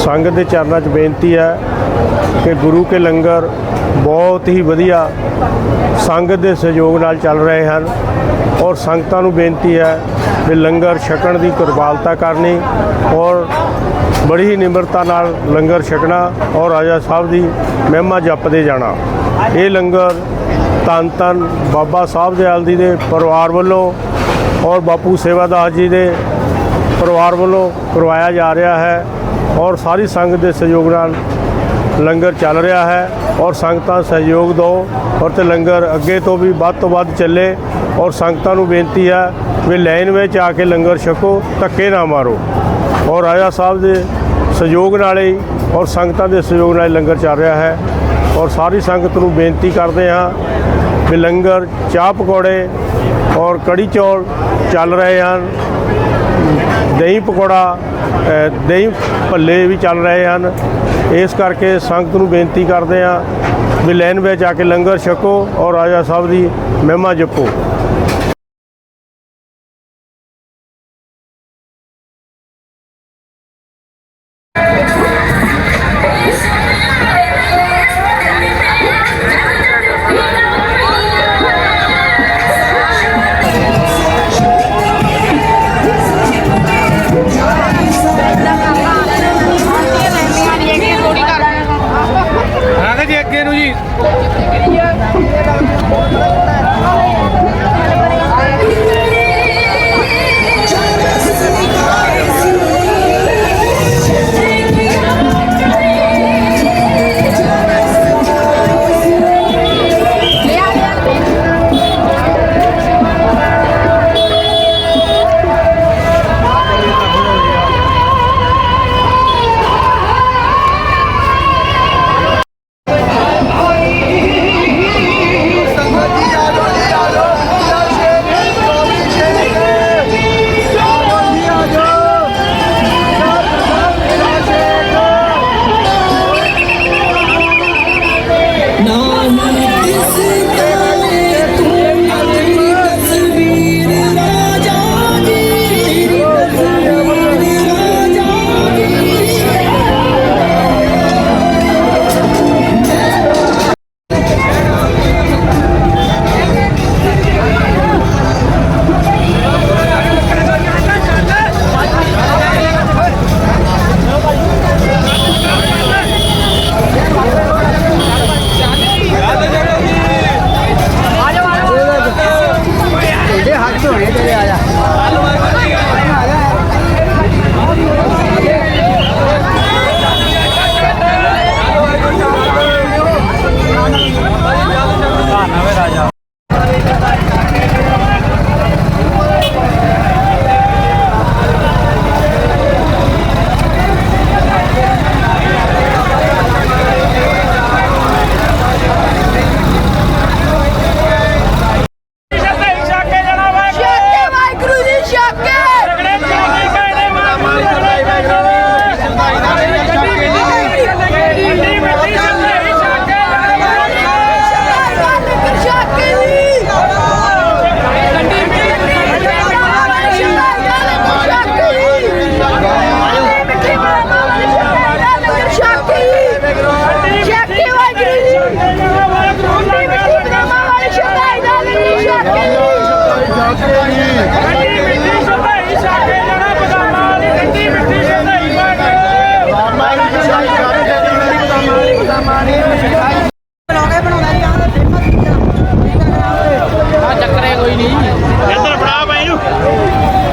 ਸੰਗਤ ਦੇ ਚਰਨਾਂ 'ਚ ਬੇਨਤੀ ਹੈ ਕਿ ਗੁਰੂ ਕੇ ਲੰਗਰ ਬਹੁਤ ਹੀ ਵਧੀਆ ਸੰਗਤ ਦੇ ਸਹਿਯੋਗ ਨਾਲ ਚੱਲ ਰਹੇ ਹਨ ਔਰ ਸੰਗਤਾਂ ਨੂੰ ਬੇਨਤੀ ਹੈ ਵੀ ਲੰਗਰ ਛਕਣ ਦੀ ਕਿਰਪਾਲਤਾ ਕਰਨੀ ਔਰ ਬੜੀ ਹੀ ਨਿਮਰਤਾ ਨਾਲ ਲੰਗਰ ਛਕਣਾ ਔਰ ਰਾਜਾ ਸਾਹਿਬ ਦੀ ਮਹਿਮਾ ਜਪਦੇ ਜਾਣਾ। ਇਹ ਲੰਗਰ ਧੰਨ ਧੰਨ ਬਾਬਾ ਸਾਹਿਬ ਦਿਆਲ ਜੀ ਦੇ ਪਰਿਵਾਰ ਵੱਲੋਂ ਔਰ ਬਾਪੂ ਸੇਵਾਦਾਸ ਜੀ ਦੇ ਪਰਿਵਾਰ ਵੱਲੋਂ ਕਰਵਾਇਆ ਜਾ ਰਿਹਾ ਹੈ। ਔਰ ਸਾਰੀ ਸੰਗਤ ਦੇ ਸਹਿਯੋਗ ਨਾਲ ਲੰਗਰ ਚੱਲ ਰਿਹਾ ਹੈ ਔਰ ਸੰਗਤਾਂ ਸਹਿਯੋਗ ਦਿਓ ਔਰ ਤੇ ਲੰਗਰ ਅੱਗੇ ਤੋਂ ਵੀ ਵੱਧ ਤੋਂ ਵੱਧ ਚੱਲੇ ਔਰ ਸੰਗਤਾਂ ਨੂੰ ਬੇਨਤੀ ਹੈ ਵੀ ਲਾਈਨ ਵਿੱਚ ਆ ਕੇ ਲੰਗਰ ਛਕੋ, ਧੱਕੇ ਨਾ ਮਾਰੋ। ਔਰ ਰਾਜਾ ਸਾਹਿਬ ਦੇ ਸਹਿਯੋਗ ਨਾਲ ਹੀ ਔਰ ਸੰਗਤਾਂ ਦੇ ਸਹਿਯੋਗ ਨਾਲ ਹੀ ਲੰਗਰ ਚੱਲ ਰਿਹਾ ਹੈ ਔਰ ਸਾਰੀ ਸੰਗਤ ਨੂੰ ਬੇਨਤੀ ਕਰਦੇ ਹਾਂ ਵੀ ਲੰਗਰ ਚਾਹ ਪਕੌੜੇ ਔਰ ਕੜੀ ਚੌਲ ਚੱਲ ਰਹੇ ਹਨ, ਦਹੀਂ ਪਕੌੜਾ ਦਹੀਂ ਭੱਲੇ ਵੀ ਚੱਲ ਰਹੇ ਹਨ। ਇਸ ਕਰਕੇ ਸੰਗਤ ਨੂੰ ਬੇਨਤੀ ਕਰਦੇ ਹਾਂ ਵੀ ਲਾਈਨ ਵਿੱਚ ਆ ਕੇ ਲੰਗਰ ਛਕੋ ਔਰ ਰਾਜਾ ਸਾਹਿਬ ਦੀ ਮਹਿਮਾ ਜਪੋ।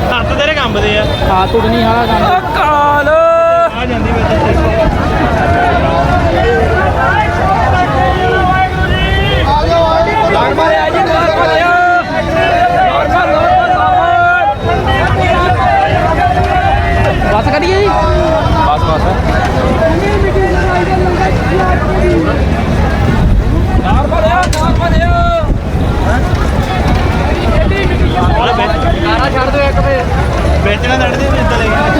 ਹੱਥ ਤੇਰੇ ਕੰਬਦੇ ਆ। ਆ ਤੁੜਨੀ ਵਾਲਾ ਕੰਮ ਕਾਲ ਆ ਜਾਂਦੀ ਵਿੱਚ ਬਸ ਕਰੀਏ ਜੀ ਬਸ ਬਸ ਕਾਰਾ ਛੱਡ ਦਿਓ ਇੱਕ ਵੇ ਵੇਚਣਾ ਦੜਦੇ ਵੀ ਇੱਦਾਂ ਦੇ ਕਰੀਏ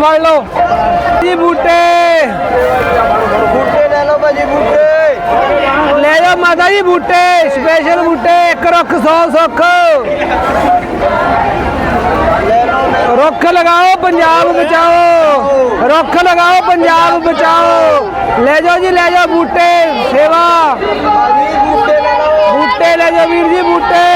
फाड़ लो। जी बूटे। बूटे ले लो भाजी बूटे। ले जाओ माता जी बूटे स्पेशल बूटे एक रुख सौ सुख रुख लगाओ पंजाब बचाओ। रुख लगाओ पंजाब बचाओ। ले जाओ जी ले जाओ बूटे सेवा। बूटे ले जाओ वीर जी बूटे।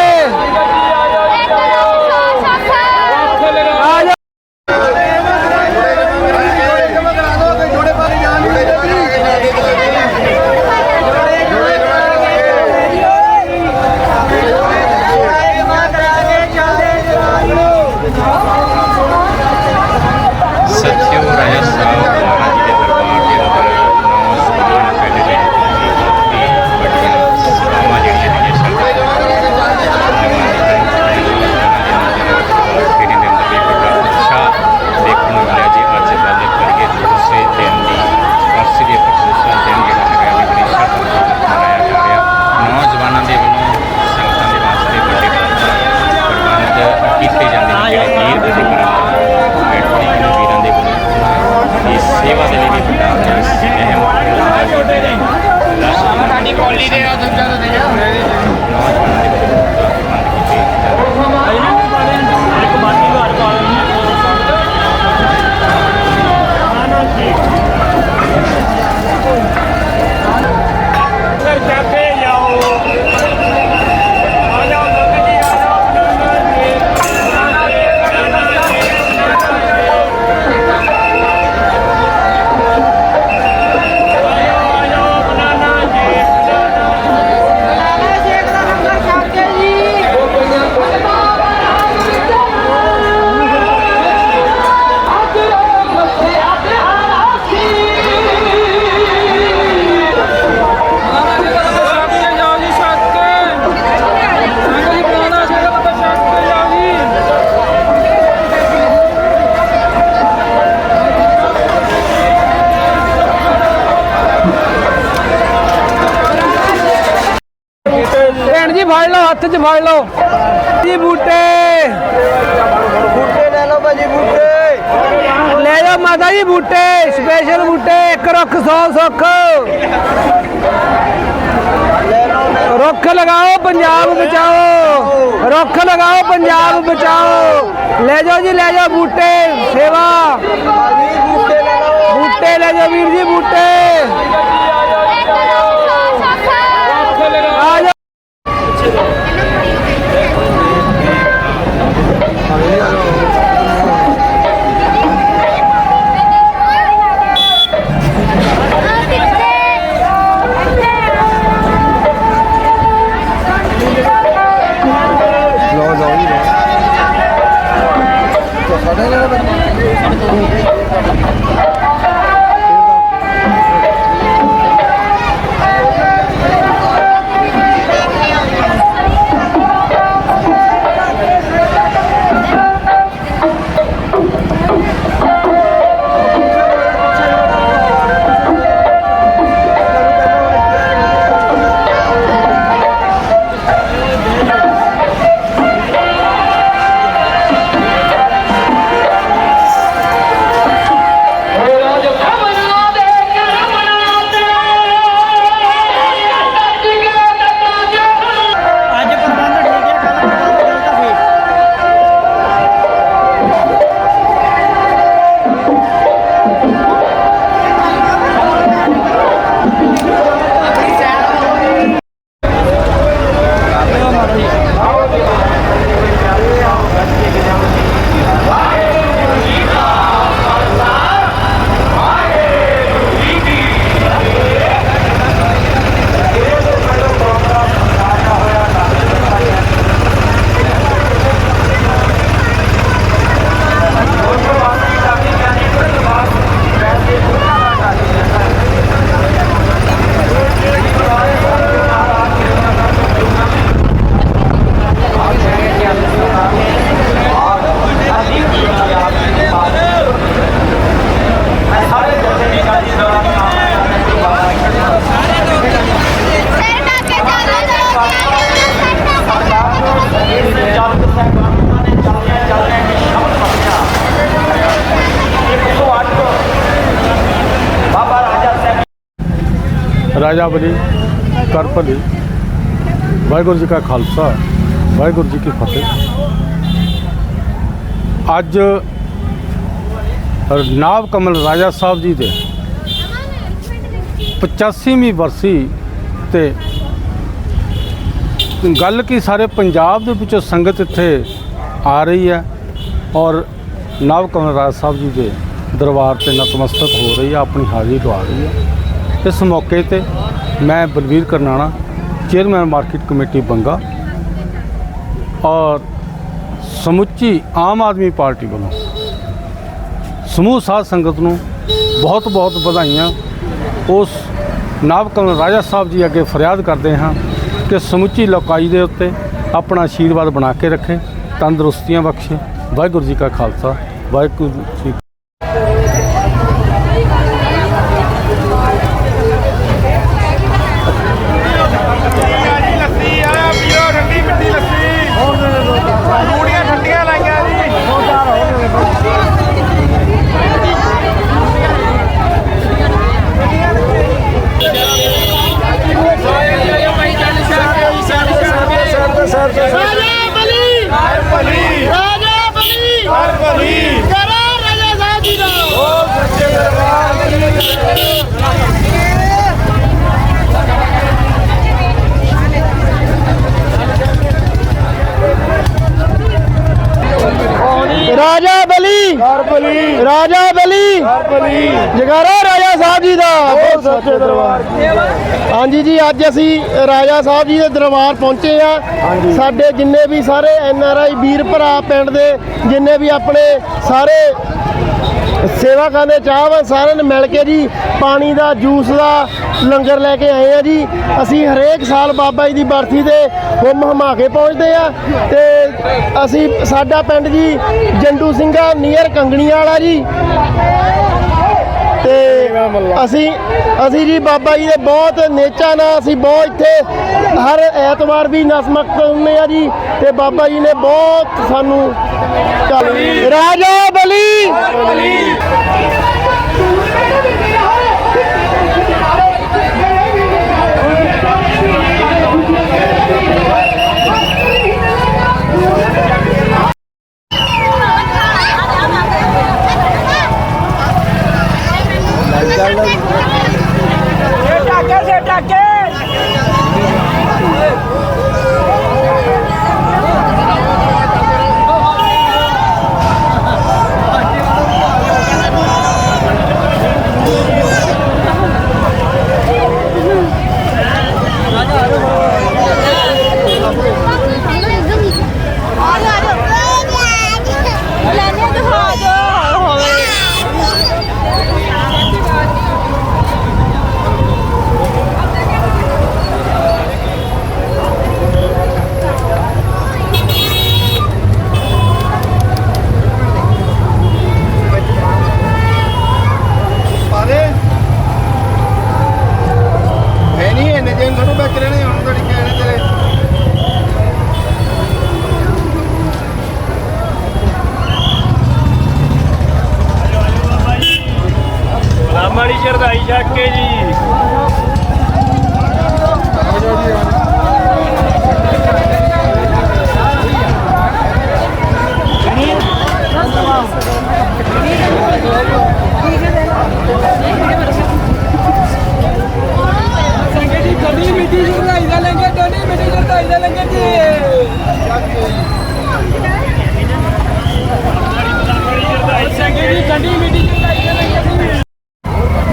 ਹੱਥ 'ਚ ਫੜ ਲਓ ਜੀ ਬੂਟੇ ਬੂਟੇ ਲੈ ਲਓ ਭਾਜੀ ਬੂਟੇ ਲੈ ਜਾਓ ਮਾਤਾ ਜੀ ਬੂਟੇ ਸਪੈਸ਼ਲ ਬੂਟੇ ਇੱਕ ਰੁੱਖ 100 ਸੁੱਖ ਰੁੱਖ ਲਗਾਓ ਪੰਜਾਬ ਬਚਾਓ ਰੁੱਖ ਲਗਾਓ ਪੰਜਾਬ ਬਚਾਓ ਲੈ ਜਾਓ ਜੀ ਲੈ ਜਾਓ ਬੂਟੇ ਸੇਵਾ ਭਾਜੀ ਬੂਟੇ ਲੈ ਲਓ ਬੂਟੇ ਲੈ ਜਾਓ ਵੀਰ ਜੀ ਬੂਟੇ ਰਾਜਾ ਬਲੀ ਕਰ ਭਲੀ ਵਾਹਿਗੁਰੂ ਜੀ ਕਾ ਖਾਲਸਾ ਵਾਹਿਗੁਰੂ ਜੀ ਕੀ ਫਤਿਹ ਅੱਜ ਨਾਵ ਕਮਲ ਰਾਜਾ ਸਾਹਿਬ ਜੀ ਦੇ 85ਵੀਂ ਵਰਸੀ ਤੇ ਗੱਲ ਕੀ ਸਾਰੇ ਪੰਜਾਬ ਦੇ ਵਿੱਚੋਂ ਸੰਗਤ ਇੱਥੇ ਆ ਰਹੀ ਹੈ ਔਰ ਨਵ ਕਮਲ ਰਾਜ ਸਾਹਿਬ ਜੀ ਦੇ ਦਰਬਾਰ ਤੇ ਨਤਮਸਤਕ ਹੋ ਰਹੀ ਹੈ ਆਪਣੀ ਹਾਜ਼ਰੀ ਲਵਾ ਰਹੀ ਹੈ ਇਸ ਮੌਕੇ ਤੇ ਮੈਂ Balvir Karnana, chairman market committee Banga ਔਰ ਸਮੁੱਚੀ ਆਮ ਆਦਮੀ ਪਾਰਟੀ ਵੱਲੋਂ ਸਮੂਹ ਸਾਧ ਸੰਗਤ ਨੂੰ ਬਹੁਤ ਬਹੁਤ ਵਧਾਈਆਂ। ਉਸ ਨਾਵ ਰਾਜਾ ਸਾਹਿਬ ਜੀ ਅੱਗੇ ਫਰਿਆਦ ਕਰਦੇ ਹਾਂ ਕਿ ਸਮੁੱਚੀ ਲੋਕਾਈ ਦੇ ਉੱਤੇ ਆਪਣਾ ਆਸ਼ੀਰਵਾਦ ਬਣਾ ਕੇ ਰੱਖੇ, ਤੰਦਰੁਸਤੀਆਂ ਬਖਸ਼ੇ। ਵਾਹਿਗੁਰੂ ਜੀ ਕਾ ਖਾਲਸਾ, ਵਾਹਿਗੁਰੂ ਜੀ ਲੱਸੀ ਆ ਪੀਓ ਠੰਡੀ ਮਿੱਠੀ ਲੱਸੀ ਮੂੜੀਆਂ ਠੰਡੀਆਂ ਲਾਈਆਂ ਜੀ ਰਾਜਾ ਬਲੀ ਹਰ ਬਲੀ ਰਾਜਾ ਬਲੀ ਹਰ ਬਲੀ ਕਰਾ ਰਾਜਾ ਸਾਹਿਬ ਜੀ ਦਾ ਰਾਜਾ ਬਲੀ। ਹਰ ਬਲੀ ਰਾਜਾ ਬਲੀ। ਹਰ ਬਲੀ ਜਗਾਰਾ ਰਾਜਾ ਸਾਹਿਬ ਜੀ ਦਾ। ਬਹੁਤ ਸੱਚੇ ਦਰਬਾਰ ਹਾਂਜੀ ਜੀ ਅੱਜ ਅਸੀਂ ਰਾਜਾ ਸਾਹਿਬ ਜੀ ਦੇ ਦਰਬਾਰ ਪਹੁੰਚੇ ਆ। ਸਾਡੇ ਜਿੰਨੇ ਵੀ ਸਾਰੇ ਐਨ ਆਰ ਆਈ ਵੀਰ ਭਰਾ ਪਿੰਡ ਦੇ ਜਿੰਨੇ ਵੀ ਆਪਣੇ ਸਾਰੇ ਸੇਵਾ ਕਰਦੇ ਚਾਹਵਾਨ ਸਾਰਿਆਂ ਨੇ ਮਿਲ ਕੇ ਜੀ ਪਾਣੀ ਦਾ ਜੂਸ ਦਾ ਲੰਗਰ ਲੈ ਕੇ ਆਏ ਆ ਜੀ। ਅਸੀਂ ਹਰੇਕ ਸਾਲ ਬਾਬਾ ਜੀ ਦੀ ਬਰਸੀ ਤੇ ਹੁਮ ਹਮਾ ਕੇ ਪਹੁੰਚਦੇ ਆ ਤੇ ਅਸੀਂ ਸਾਡਾ ਪਿੰਡ ਜੀ ਜੰਡੂ ਸਿੰਘਾ ਨੀਅਰ ਕੰਗਣੀਆਂ ਵਾਲਾ ਜੀ। ਤੇ ਅਸੀਂ ਅਸੀਂ ਜੀ ਬਾਬਾ ਜੀ ਦੇ ਬਹੁਤ ਨੇਚਾ ਨਾਲ ਅਸੀਂ ਬਹੁਤ ਇੱਥੇ ਹਰ ਐਤਵਾਰ ਵੀ ਨਸਮਕ ਹੁੰਦੇ ਆ ਜੀ। ਤੇ ਬਾਬਾ ਜੀ ਨੇ ਬਹੁਤ ਸਾਨੂੰ ਰਾਜਾ ਬਲੀ।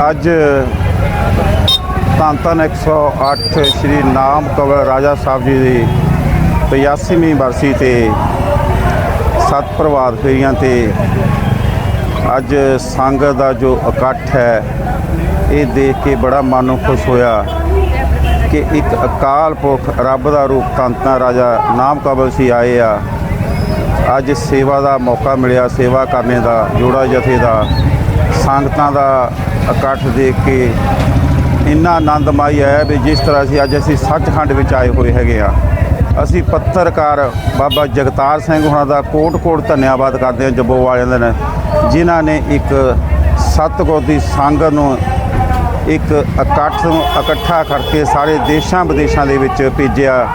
ਅੱਜ ਧੰਨ ਧੰਨ 108 ਸ਼੍ਰੀ ਨਾਮ ਕਵਰ ਰਾਜਾ ਸਾਹਿਬ ਜੀ ਦੀ 85ਵੀਂ ਬਰਸੀ ਤੇ ਸੱਤ ਪ੍ਰਭਾਤ ਫੇਰੀਆਂ ਤੇ ਅੱਜ ਸੰਗਤ ਦਾ ਜੋ ਇਕੱਠ ਹੈ, ਇਹ ਦੇਖ ਕੇ ਬੜਾ ਮਨ ਨੂੰ ਖੁਸ਼ ਹੋਇਆ। ਕਿ ਇੱਕ ਅਕਾਲ ਪੁਰਖ ਰੱਬ ਦਾ ਰੂਪ ਧੰਨ ਰਾਜਾ ਨਾਮ ਕਵਲ ਸੀ ਆਏ ਆ। ਅੱਜ ਸੇਵਾ ਦਾ ਮੌਕਾ ਮਿਲਿਆ, ਸੇਵਾ ਕਰਨੇ ਦਾ, ਜੋੜਾ ਜਥੇ ਦਾ, ਸੰਗਤਾਂ ਦਾ ਇਕੱਠ ਦੇਖ ਕੇ ਇੰਨਾ ਆਨੰਦਮਈ ਹੈ ਵੀ ਜਿਸ ਤਰ੍ਹਾਂ ਅਸੀਂ ਅੱਜ ਅਸੀਂ ਸੱਚਖੰਡ ਵਿੱਚ ਆਏ ਹੋਏ ਹੈਗੇ ਆ। ਅਸੀਂ ਪੱਤਰਕਾਰ ਬਾਬਾ ਜਗਤਾਰ ਸਿੰਘ ਹੁਣਾਂ ਦਾ ਕੋਟ-ਕੋਟ ਧੰਨਵਾਦ ਕਰਦੇ ਹਾਂ ਜੱਬੋ ਵਾਲਿਆਂ ਦਾ ਨੇ ਜਿਨ੍ਹਾਂ ਨੇ ਇੱਕ ਸਤਿਗੁਰ ਦੀ ਸੰਗਤ ਨੂੰ ਇੱਕ ਇਕੱਠ ਨੂੰ ਇਕੱਠਾ ਕਰਕੇ ਸਾਰੇ ਦੇਸ਼ਾਂ ਵਿਦੇਸ਼ਾਂ ਦੇ ਵਿੱਚ ਭੇਜਿਆ।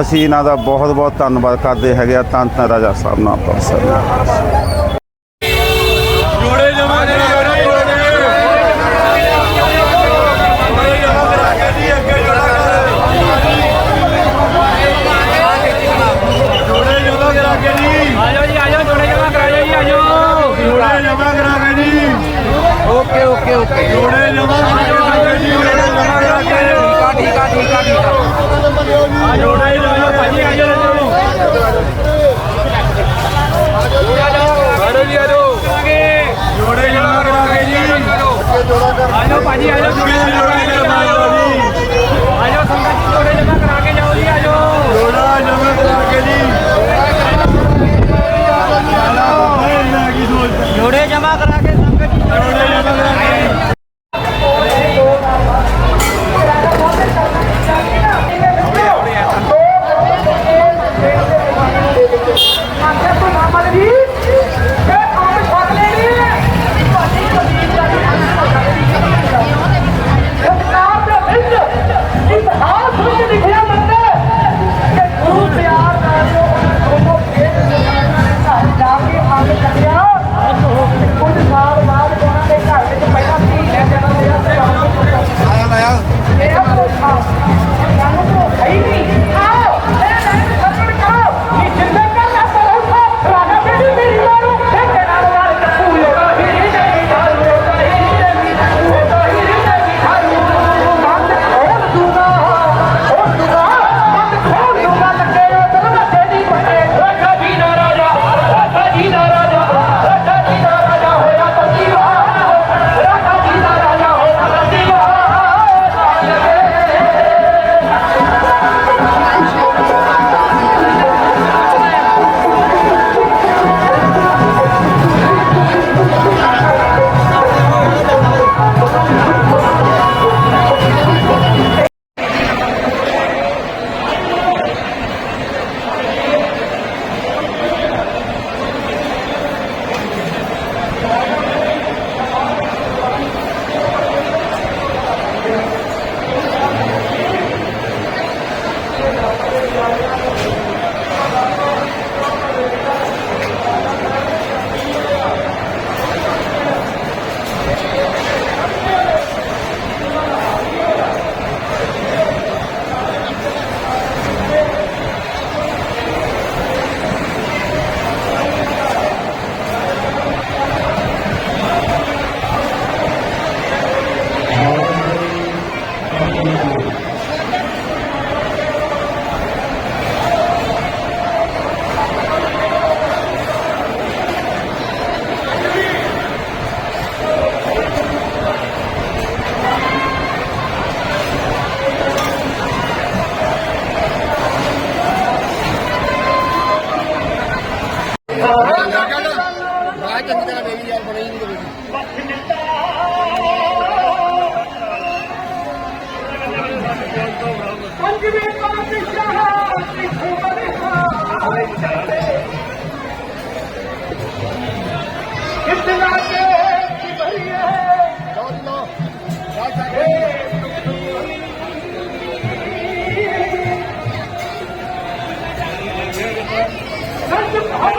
ਅਸੀਂ ਇਹਨਾਂ ਦਾ ਬਹੁਤ ਬਹੁਤ ਧੰਨਵਾਦ ਕਰਦੇ ਹੈਗੇ ਆ। ਤਾਂ ਤਾਂ ਰਾਜਾ ਸਾਹਿਬ ਨਾਲ। ਪਰ ਸਰ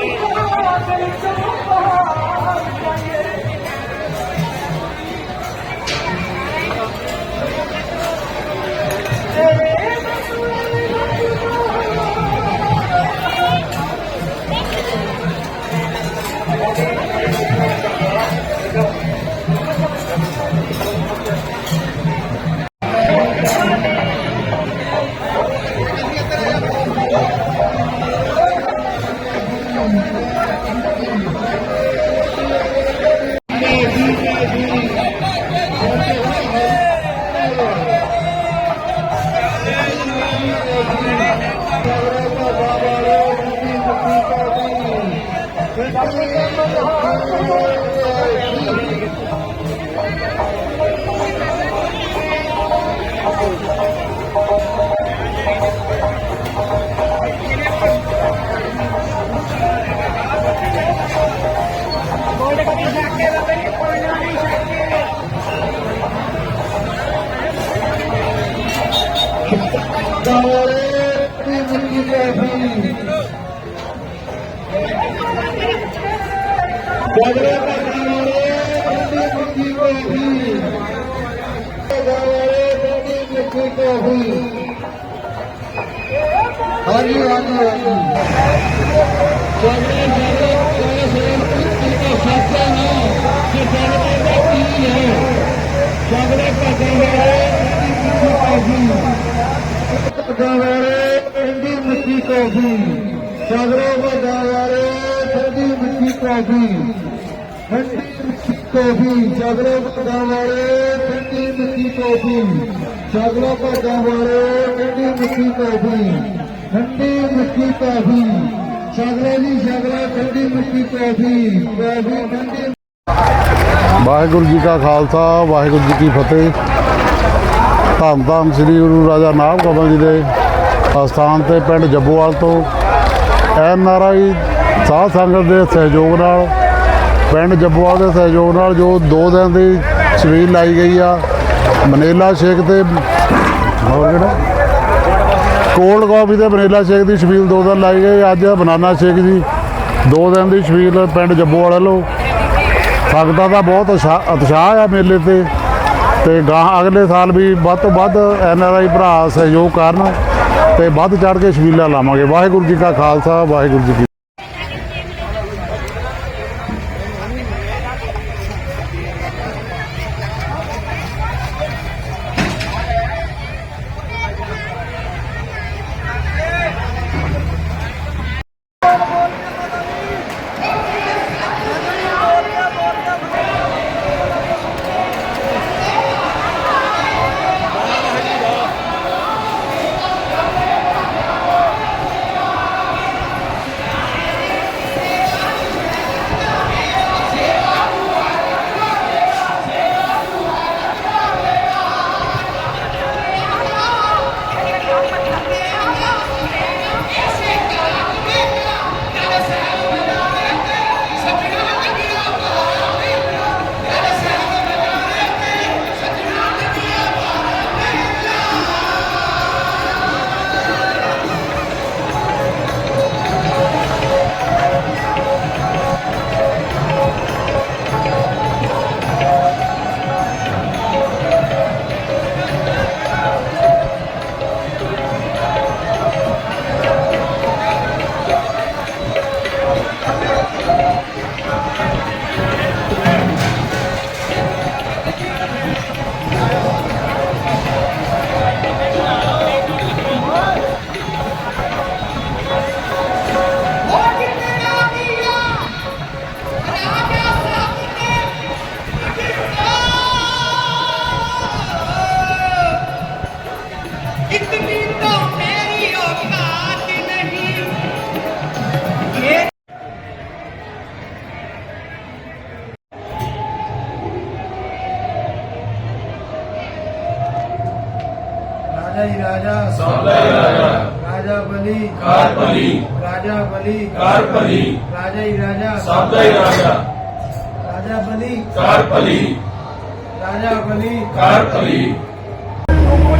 الله ਪੱਗਾਂ ਵਾਲੇ ਦੀ ਮਿੱਟੀ ਕਾਫੀ ਜਗਰੇ ਵਾਲੇ ਦੀ ਮਿੱਟੀ ਕਾਫੀ ਪੱਗਾਂ ਵਾਲੇ ਦੀ ਮਿੱਟੀ ਕਾਫੀ ਹਾਂਜੀ ਹਾਂਜੀ ਹਾਂਜੀ ਜਗਰੇ ਜਗਰੇ ਕੋਈ ਸਿਰ ਤੇ ਸਾਥਾ ਨਾ ਕਿ ਜਗਰੇ ਦਾ ਕੀ ਹੈ ਜਗਰੇ ਪੱਗਾਂ ਵਾਲੇ ਦੀ ਮਿੱਟੀ ਕਾਫੀ ਪੱਗਾਂ ਵਾਲੇ ਠੰਡੀ ਮਿੱਟੀ ਕਾਫੀ ਸਗਰੋ ਵੱਡਾ ਵਾਲੇ ਠੰਡੀ ਮਿੱਟੀ ਕਾਫੀ ਠੰਡੀ ਮਿੱਟੀ ਕਾਫੀ ਸਗਰੋ ਵੱਡਾ ਵਾਲੇ ਠੰਡੀ ਮਿੱਟੀ ਕਾਫੀ ਸਗਰੋ ਵੱਡਾ ਵਾਲੇ ਠੰਡੀ ਮਿੱਟੀ ਕਾਫੀ ਠੰਡੀ ਮਿੱਟੀ ਕਾਫੀ ਸਗਰੋ ਦੀ ਸਗਰੋ ਠੰਡੀ ਮਿੱਟੀ ਕਾਫੀ ਕਾਫੀ ਠੰਡੀ ਵਾਹਿਗੁਰੂ ਜੀ ਕਾ ਖਾਲਸਾ ਵਾਹਿਗੁਰੂ ਜੀ ਕੀ ਫਤਿਹ ਧੰਨ ਧੰਨ ਸ੍ਰੀ ਗੁਰੂ ਰਾਜਾ ਨਾਭ ਕਮਲ ਜੀ ਦੇ ਅਸਥਾਨ ਤੇ ਪਿੰਡ ਜੱਬੋਵਾਲ ਤੋਂ ਐਨ ਆਰ ਆਈ ਸਾਧ ਸੰਗਤ ਦੇ ਸਹਿਯੋਗ ਨਾਲ, ਪਿੰਡ ਜੱਬੋਵਾਲ ਦੇ ਸਹਿਯੋਗ ਨਾਲ ਜੋ 2 ਦਿਨ ਦੀ ਛਬੀਲ ਲਾਈ ਗਈ ਆ, ਮਨੇਲਾ ਸ਼ੇਖ ਤੇ ਹੋਰ ਕਿਹੜਾ? ਕੋਲਡ ਕਾਫੀ ਤੇ ਵਨੀਲਾ ਸ਼ੇਕ ਦੀ ਸ਼ਬੀਲ ਦੋ ਦਿਨ ਲਾਈ ਗਈ, ਅੱਜ ਬਨਾਨਾ ਸ਼ੇਕ ਜੀ, ਦੋ ਦਿਨ ਦੀ ਸ਼ਬੀਲ ਪਿੰਡ ਜੱਬੋਵਾਲ ਵੱਲੋਂ। ਸੰਗਤਾਂ ਦਾ ਬਹੁਤ ਉਤਸ਼ਾਹ ਉਤਸ਼ਾਹ ਆ ਮੇਲੇ ਤੇ ਤੇ ਗਾਂ ਅਗਲੇ ਸਾਲ ਵੀ ਵੱਧ ਤੋਂ ਵੱਧ ਐਨ ਆਰ ਆਈ ਭਰਾ ਸਹਿਯੋਗ ਕਰਨ। ਤੇ ਵੱਧ ਚੜ ਕੇ ਛਬੀਲਾਂ ਲਾਵਾਂਗੇ। ਵਾਹਿਗੁਰੂ ਜੀ ਕਾ ਖਾਲਸਾ ਵਾਹਿਗੁਰੂ ਜੀ ਕੀ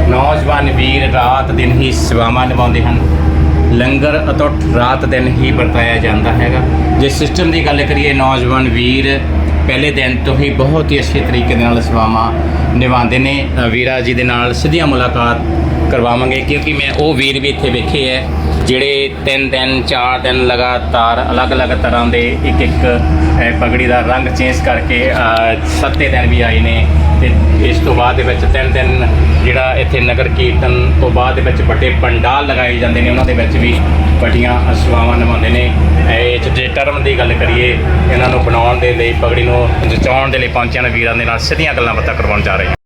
ਨੌਜਵਾਨ ਵੀਰ ਰਾਤ ਦਿਨ ਹੀ ਸੇਵਾਵਾਂ ਨਿਭਾਉਂਦੇ ਹਨ। ਲੰਗਰ ਅਤੁੱਟ ਰਾਤ ਦਿਨ ਹੀ ਵਰਤਾਇਆ ਜਾਂਦਾ ਹੈਗਾ। ਜੇ ਸਿਸਟਮ ਦੀ ਗੱਲ ਕਰੀਏ ਨੌਜਵਾਨ ਵੀਰ ਪਹਿਲੇ ਦਿਨ ਤੋਂ ਹੀ ਬਹੁਤ ਹੀ ਅੱਛੇ ਤਰੀਕੇ ਦੇ ਨਾਲ ਸੇਵਾਵਾਂ ਨਿਭਾਉਂਦੇ ਨੇ। ਵੀਰਾ ਜੀ ਦੇ ਨਾਲ ਸਿੱਧੀਆਂ ਮੁਲਾਕਾਤ ਕਰਵਾਵਾਂਗੇ ਕਿਉਂਕਿ ਮੈਂ ਉਹ ਵੀਰ ਵੀ ਇੱਥੇ ਵੇਖੇ ਹੈ। ਜਿਹੜੇ ਤਿੰਨ ਦਿਨ ਚਾਰ ਦਿਨ ਲਗਾਤਾਰ ਅਲੱਗ-ਅਲੱਗ ਤਰ੍ਹਾਂ ਦੇ ਇੱਕ ਇੱਕ ਪਗੜੀ ਦਾ ਰੰਗ ਚੇਂਜ ਕਰਕੇ ਸੱਤੇ ਦਿਨ ਵੀ ਆਏ ਨੇ ਤੇ ਇਸ ਤੋਂ ਬਾਅਦ ਦੇ ਵਿੱਚ ਤਿੰਨ ਦਿਨ ਜਿਹੜਾ ਇੱਥੇ ਨਗਰ ਕੀਰਤਨ ਤੋਂ ਬਾਅਦ ਦੇ ਵਿੱਚ ਵੱਡੇ ਪੰਡਾਲ ਲਗਾਏ ਜਾਂਦੇ ਨੇ, ਉਹਨਾਂ ਦੇ ਵਿੱਚ ਵੀ ਵੱਡੀਆਂ ਸੇਵਾਵਾਂ ਨਿਭਾਉਂਦੇ ਨੇ। ਇਹ ਜੇ ਟਰਮ ਦੀ ਗੱਲ ਕਰੀਏ, ਇਹਨਾਂ ਨੂੰ ਬਣਾਉਣ ਦੇ ਲਈ, ਪਗੜੀ ਨੂੰ ਜਚਾਉਣ ਦੇ ਲਈ ਪਹੁੰਚਿਆ ਨੇ ਵੀਰਾਂ ਦੇ ਨਾਲ ਸਿੱਧੀਆਂ ਗੱਲਾਂ ਬਾਤਾਂ ਕਰਵਾਉਣ ਜਾ ਰਹੇ